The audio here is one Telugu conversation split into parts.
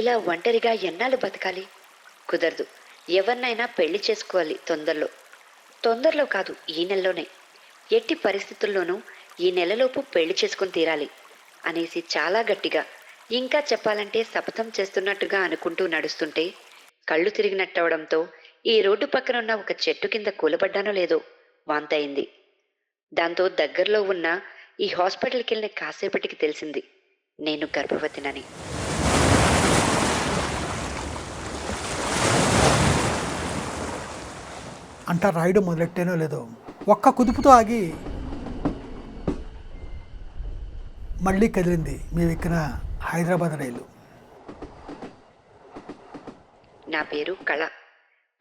ఇలా ఒంటరిగా ఎన్నాళ్ళు బతకాలి? కుదరదు. ఎవరినైనా పెళ్ళి చేసుకోవాలి తొందరలో. తొందరలో కాదు ఈ నెలలోనే. ఎట్టి పరిస్థితుల్లోనూ ఈ నెలలోపు పెళ్ళి చేసుకుని తీరాలి అనేసి చాలా గట్టిగా ఇంకా చెప్పాలంటే శపథం చేస్తున్నట్టుగా అనుకుంటూ నడుస్తుంటే కళ్ళు తిరిగినట్టవడంతో ఈ రోడ్డు పక్కన ఉన్న ఒక చెట్టు కింద కూలబడ్డానో లేదో వాంతయింది. దాంతో దగ్గరలో ఉన్న ఈ హాస్పిటల్కి వెళ్ళిన కాసేపటికి తెలిసింది నేను గర్భవతినని. అంట రాయడం మొదలెట్టానో లేదో ఒక్క కుదుపుతో ఆగి మళ్ళీ కదిలింది మేము ఎక్కిన హైదరాబాద్ రైలు. నా పేరు కళ.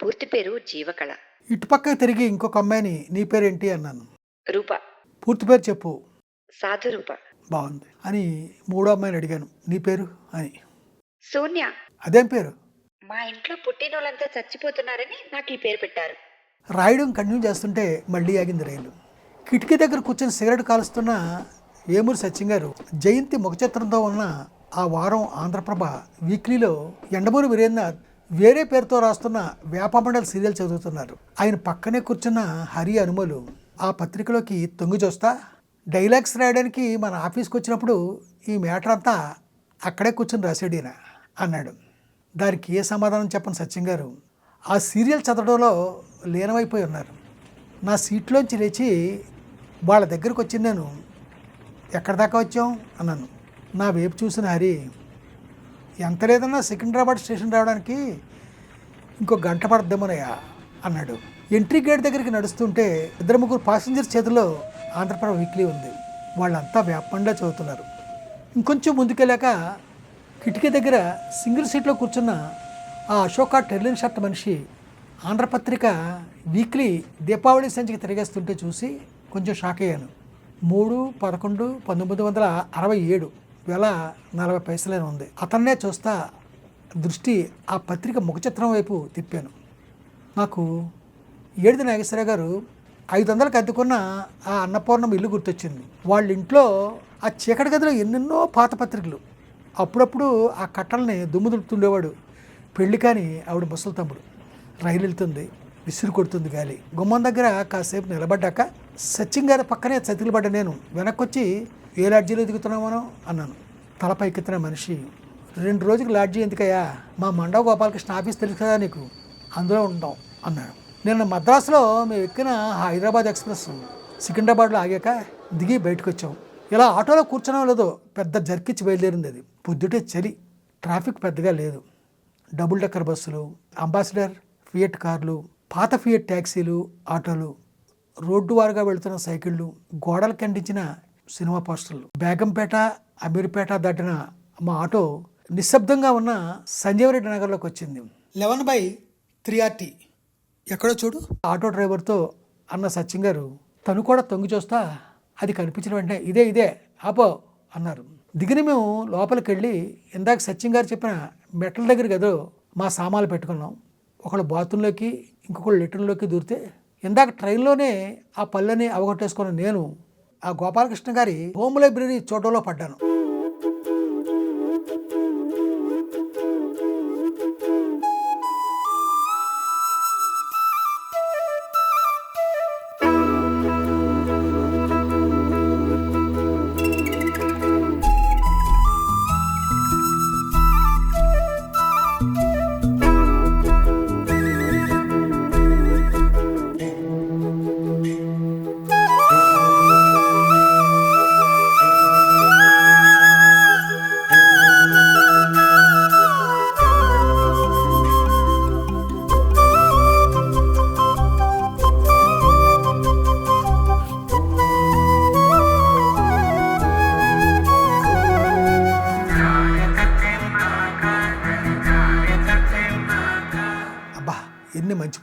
పూర్తి పేరు జీవకళ. ఇటుపక్క తిరిగి ఇంకొక అమ్మాయిని నీ పేరేంటి అన్నాను. రూప. పూర్తి పేరు చెప్పు. సాధు రూప. బాగుంది. అని మూడో అమ్మాయిని అడిగాను. నీ పేరు? అని. శూన్య అదేం పేరు? మా ఇంట్లో పుట్టినోళ్ళంతా చచ్చిపోతున్నారని నాకు ఈ పేరు పెట్టారు. రాయడం కంటిన్యూ చేస్తుంటే మళ్ళీ ఆగింది రైలు. కిటికీ దగ్గర కూర్చొని సిగరెట్ కాలుస్తున్న వేమూరి సత్యం గారు జయంతి ముఖచిత్రంతో ఉన్న ఆ వారం ఆంధ్రప్రభ వీక్లీలో ఎండమూరి వీరేంద్రనాథ్ వేరే పేరుతో రాస్తున్న వేపమండల్ సీరియల్ చదువుతున్నారు. ఆయన పక్కనే కూర్చున్న హరి అనుమలు ఆ పత్రికలోకి తొంగి చూస్తా డైలాగ్స్ రాయడానికి మన ఆఫీస్కి వచ్చినప్పుడు ఈ మ్యాటర్ అంతా అక్కడే కూర్చొని రాసాడీనా అన్నాడు. దానికి ఏ సమాధానం చెప్పను సత్యం గారు? ఆ సీరియల్ చదవడంలో లీనమైపోయి ఉన్నారు. నా సీట్లోంచి లేచి వాళ్ళ దగ్గరకు వచ్చి నేను ఎక్కడి దాకా వచ్చాం అన్నాను. నా వైపు చూసిన హరి ఎంత లేదన్నా సికింద్రాబాద్ స్టేషన్ రావడానికి ఇంకో గంట పడద్దామనయ్యా? అన్నాడు. ఎంట్రీ గేట్ దగ్గరికి నడుస్తుంటే ఇద్దరు ముగ్గురు పాసింజర్ చేతిలో ఆంధ్రప్రభ వీక్లీ ఉంది. వాళ్ళంతా వేపండా చదువుతున్నారు. ఇంకొంచెం ముందుకెళ్ళాక కిటికీ దగ్గర సింగిల్ సీట్లో కూర్చున్న ఆ అశోక టెర్లిన్ షర్ట్ మనిషి ఆంధ్రపత్రిక వీక్లీ దీపావళి సంచికి తిరిగేస్తుంటే చూసి కొంచెం షాక్ అయ్యాను. మూడు పదకొండు పంతొమ్మిది వందల అరవై ఏడు వేల నలభై పైసలైన ఉంది. అతన్నే చూస్తా దృష్టి ఆ పత్రిక ముఖచిత్రం వైపు తిప్పాను. నాకు ఏడిది నాగేశ్వర గారు ఐదు వందలకు అద్దెకున్న ఆ అన్నపూర్ణం ఇల్లు గుర్తొచ్చింది. వాళ్ళ ఇంట్లో ఆ చీకటి గదిలో ఎన్నెన్నో పాత పత్రికలు. అప్పుడప్పుడు ఆ కట్టల్ని దుమ్ము దులుపుతుండేవాడు. పెళ్ళి కానీ ఆవిడ ముసలి తమ్ముడు. రైలు వెళ్తుంది విసిరి కొడుతుంది గాలి. గుమ్మం దగ్గర కాసేపు నిలబడ్డాక సచిన్ గారి పక్కనే చతికిలు పడ్డ నేను వెనక్కొచ్చి ఏ లాడ్జీలో దిగుతున్నామనో అన్నాను. తలపై పైకెత్తిన మనిషి రెండు రోజులకు లాడ్జీ ఎందుకయ్యా? మా మండవ గోపాలకృష్ణ ఆఫీస్ తెలుసు కదా నీకు? అందులో ఉంటాం అన్నాడు. నిన్న మద్రాసులో మేము ఎక్కిన హైదరాబాద్ ఎక్స్ప్రెస్ సికింద్రాబాద్లో ఆగాక దిగి బయటకు వచ్చాం ఇలా ఆటోలో కూర్చున్నాం లేదో పెద్ద జర్కిచ్చి బయలుదేరింది అది. పొద్దుటే చలి ట్రాఫిక్ పెద్దగా లేదు. డబుల్ డెక్కర్ బస్సులు అంబాసిడర్ ఫియట్ కార్లు పాత ఫియట్ ట్యాక్సీలు ఆటోలు రోడ్డు వారుగా వెళుతున్న సైకిళ్ళు గోడలు ఖండించిన సినిమా పోస్టర్లు. బేగంపేట అమీర్పేట దాటిన మా ఆటో నిశ్శబ్దంగా ఉన్న సంజీవరెడ్డి నగర్లోకి వచ్చింది. లెవెన్ బై త్రీ ఆర్టీ ఎక్కడో చూడు. ఆటో డ్రైవర్తో అన్న సత్యం గారు తను కూడా తొంగి చూస్తా అది కనిపించిన వెంటనే ఇదే ఇదే ఆపో అన్నారు. దిగిన మేము లోపలికి వెళ్ళి ఇందాక సత్యం గారు చెప్పిన మెట్ల దగ్గర గదో మా సామాన్లు పెట్టుకున్నాం. ఒకళ్ళు బాత్రూంలోకి ఇంకొకళ్ళు లెట్రిన్లోకి దూరితే ఇందాక ట్రైన్లోనే ఆ పళ్ళని అవగొట్టేసుకున్న నేను ఆ గోపాలకృష్ణ గారి హోమ్ లైబ్రరీ చోటలో పడ్డాను.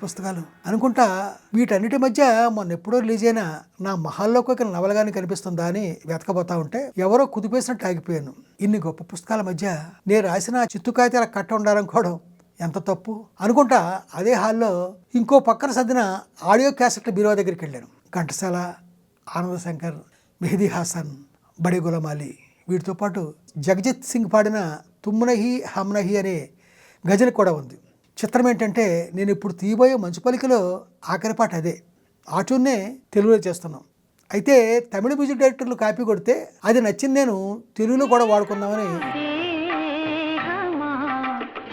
పుస్తకాలు అనుకుంటా వీటన్నిటి మధ్య మొన్న ఎప్పుడో రిలీజ్ అయిన నా మహాల్లోకి కానీ కనిపిస్తుందా అని వెతకబోతా ఉంటే ఎవరో కుదిపేసినట్టు ఆగిపోయాను. ఇన్ని గొప్ప పుస్తకాల మధ్య నేను రాసిన ఆ చిత్తు కాగితాల కట్ట ఉండాలనుకోవడం ఎంత తప్పు? అనుకుంటా అదే హాల్లో ఇంకో పక్కన సర్దిన ఆడియో క్యాసెట్ల బీరువా దగ్గరికి వెళ్ళాను. ఘంటసాల ఆనంద శంకర్ మెహదీ హాసన్ బడే గులమాలి. వీటితో పాటు జగజిత్ సింగ్ పాడిన తుమ్నహి హమ్నహి అనే గజల్ కూడా ఉంది. చిత్రం ఏంటంటే నేను ఇప్పుడు తీయబోయే మంచు పలికలో ఆఖరి పాట అదే. ఆ ట్యూన్నే తెలుగులో చేస్తున్నాం. అయితే తమిళ మ్యూజిక్ డైరెక్టర్లు కాపీ కొడితే అది నచ్చింది నేను తెలుగులో కూడా వాడుకుందామని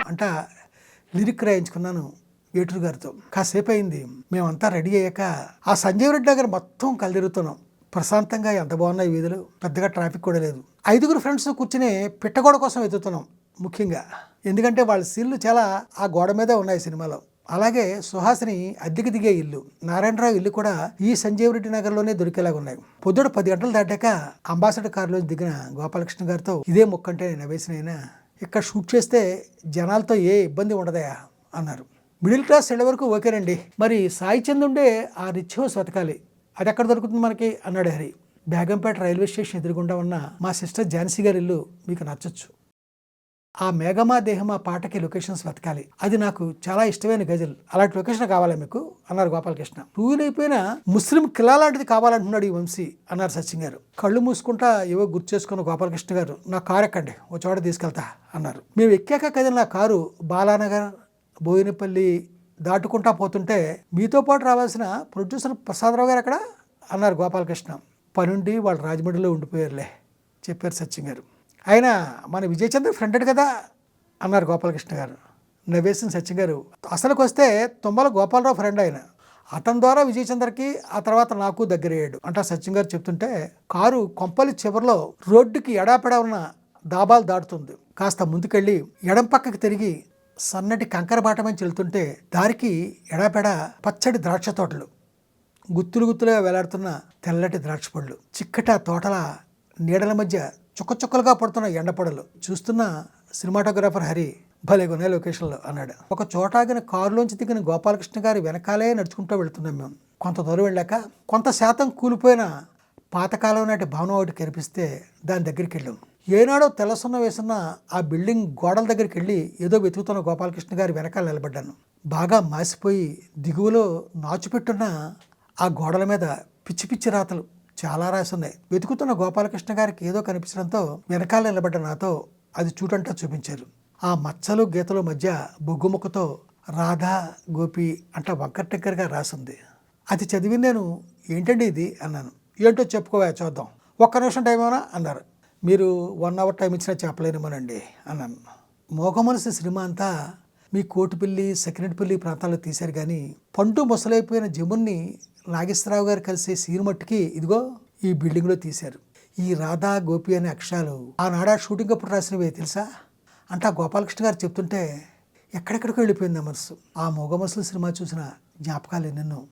అంట లిరిక్ రాయించుకున్నాను ఏటూరు గారితో. కాసేపు అయింది మేమంతా రెడీ అయ్యాక ఆ సంజయ్ రెడ్డి దగ్గర మొత్తం కలదిరుగుతున్నాం. ప్రశాంతంగా ఎంత బాగున్నాయి వీధులు. పెద్దగా ట్రాఫిక్ కూడా లేదు. ఐదుగురు ఫ్రెండ్స్ కూర్చుని పిట్టగోడ కోసం వెతుకుతున్నాం. ముఖ్యంగా. ఎందుకంటే వాళ్ళ సీన్లు చాలా ఆ గోడ మీదే ఉన్నాయి సినిమాలో. అలాగే సుహాసిని అద్దెకి దిగే ఇల్లు నారాయణరావు ఇల్లు కూడా ఈ సంజీవ్ రెడ్డి నగర్లోనే దొరికేలాగా ఉన్నాయి. పొద్దుడు పది గంటలు దాటాక అంబాసిడర్ కారులో దిగిన గోపాలకృష్ణ గారితో ఇదే మొక్కంటే నవేసినైనా ఇక్కడ షూట్ చేస్తే జనాలతో ఏ ఇబ్బంది ఉండదయా? అన్నారు. మిడిల్ క్లాస్ వెళ్ళే వరకు ఓకేనండి మరి సాయి చంద్ ఉండే ఆ రిచ్ హౌస్ వెతకాలి అది ఎక్కడ దొరుకుతుంది మనకి? అన్నాడు హరి. బేగంపేట రైల్వే స్టేషన్ ఎదురుగుండా ఉన్న మా సిస్టర్ ఝాన్సీ గారి ఇల్లు మీకు నచ్చచ్చు. ఆ మేఘమా దేహమా పాటకి లొకేషన్స్ వెతకాలి. అది నాకు చాలా ఇష్టమైన గజల్. అలాంటి లొకేషన్ కావాలా మీకు? అన్నారు గోపాలకృష్ణ. రూల్ అయిపోయిన ముస్లిం కిలా లాంటిది కావాలంటున్నాడు ఈ వంశీ అన్నారు సచిన్ గారు. కళ్ళు మూసుకుంటా ఏవో గుర్తు చేసుకున్న గోపాలకృష్ణ గారు నా కారు ఎక్కండి ఓ చోట తీసుకెళ్తా అన్నారు. మేము ఎక్కాక కదిలిన కారు బాలానగర్ బోయినపల్లి దాటుకుంటా పోతుంటే మీతో పాటు రావాల్సిన ప్రొడ్యూసర్ ప్రసాదరావు గారు అక్కడ అన్నారు గోపాలకృష్ణ. పనుండి వాళ్ళు రాజమండ్రిలో ఉండిపోయారులే చెప్పారు సచిన్ గారు. ఆయన మన విజయచంద్ర ఫ్రెండెడ్ కదా అన్నారు గోపాలకృష్ణ గారు. నవ్వేసిన సత్యం గారు. అసలుకి వస్తే తుమ్మల గోపాలరావు ఫ్రెండ్ ఆయన. అతని ద్వారా విజయచంద్రకి ఆ తర్వాత నాకు దగ్గరయ్యాడు. అంటే సత్యం గారు చెప్తుంటే కారు కొంపలి చివరిలో రోడ్డుకి ఎడాపెడా ఉన్న దాబాలు దాటుతుంది. కాస్త ముందుకెళ్ళి ఎడం పక్కకి తిరిగి సన్నటి కంకర బాటమని వెళ్తుంటే దారికి ఎడాపెడ పచ్చడి ద్రాక్ష తోటలు. గుత్తులు గుత్తులుగా వేలాడుతున్న తెల్లటి ద్రాక్ష పళ్ళు చిక్కట తోటల నీడల మధ్య చుక్క చుక్కలుగా పడుతున్న ఎండపొడలు. చూస్తున్న సినిమాటోగ్రాఫర్ హరి భలే కొనే లొకేషన్లో అన్నాడు. ఒక చోటాగిన కారులోంచి దిగిన గోపాలకృష్ణ గారి వెనకాలే నడుచుకుంటూ వెళ్తున్నాం మేము. కొంత దూరం వెళ్ళాక కొంత శాతం కూలిపోయిన పాతకాలం నాటి భవనం ఒకటి కనిపిస్తే దాని దగ్గరికి వెళ్ళాం. ఏనాడో తెల్లసున్న వేసిన ఆ బిల్డింగ్ గోడల దగ్గరికి వెళ్ళి ఏదో వెతుకుతున్న గోపాలకృష్ణ గారి వెనకాల నిలబడ్డాను. బాగా మాసిపోయి దిగువలో నాచుపెట్టున్న ఆ గోడల మీద పిచ్చి పిచ్చి రాతలు చాలా రాసి ఉన్నాయి వెతుకుతున్న గోపాలకృష్ణ గారికి ఏదో కనిపించడంతో వెనకాల నిలబడ్డ నాతో అది చూడంటా చూపించారు. ఆ మచ్చలు గీతల మధ్య బొగ్గుముఖతో రాధా గోపి అంట వంకర రాసింది. అది చదివి నేను ఏంటండి ఇది? అన్నాను. ఏంటో చెప్పుకోవా చూద్దాం. ఒక్క నిమిషం టైం ఏమైనా అన్నారు. మీరు వన్ అవర్ టైం ఇచ్చినా చెప్పలేనేమోనండి అన్నాను. మోగమనసు సినిమా అంతా మీ కోటిపల్లి సెకండ్పల్లి ప్రాంతాల్లో తీశారు కానీ పండు ముసలైపోయిన జమున్ని నాగేశ్వరరావు గారు కలిసే సీన్ మట్టుకి ఇదిగో ఈ బిల్డింగ్లో తీశారు. ఈ రాధా గోపి అనే అక్షరాలు ఆనాడ షూటింగ్ అప్పుడు రాసినవే తెలుసా? అంటే ఆ గోపాలకృష్ణ గారు చెప్తుంటే ఎక్కడెక్కడికో వెళ్ళిపోయింది ఆ మనసు. ఆ మొగ మనసులు సినిమా చూసిన జ్ఞాపకాలు ఎన్నెన్నో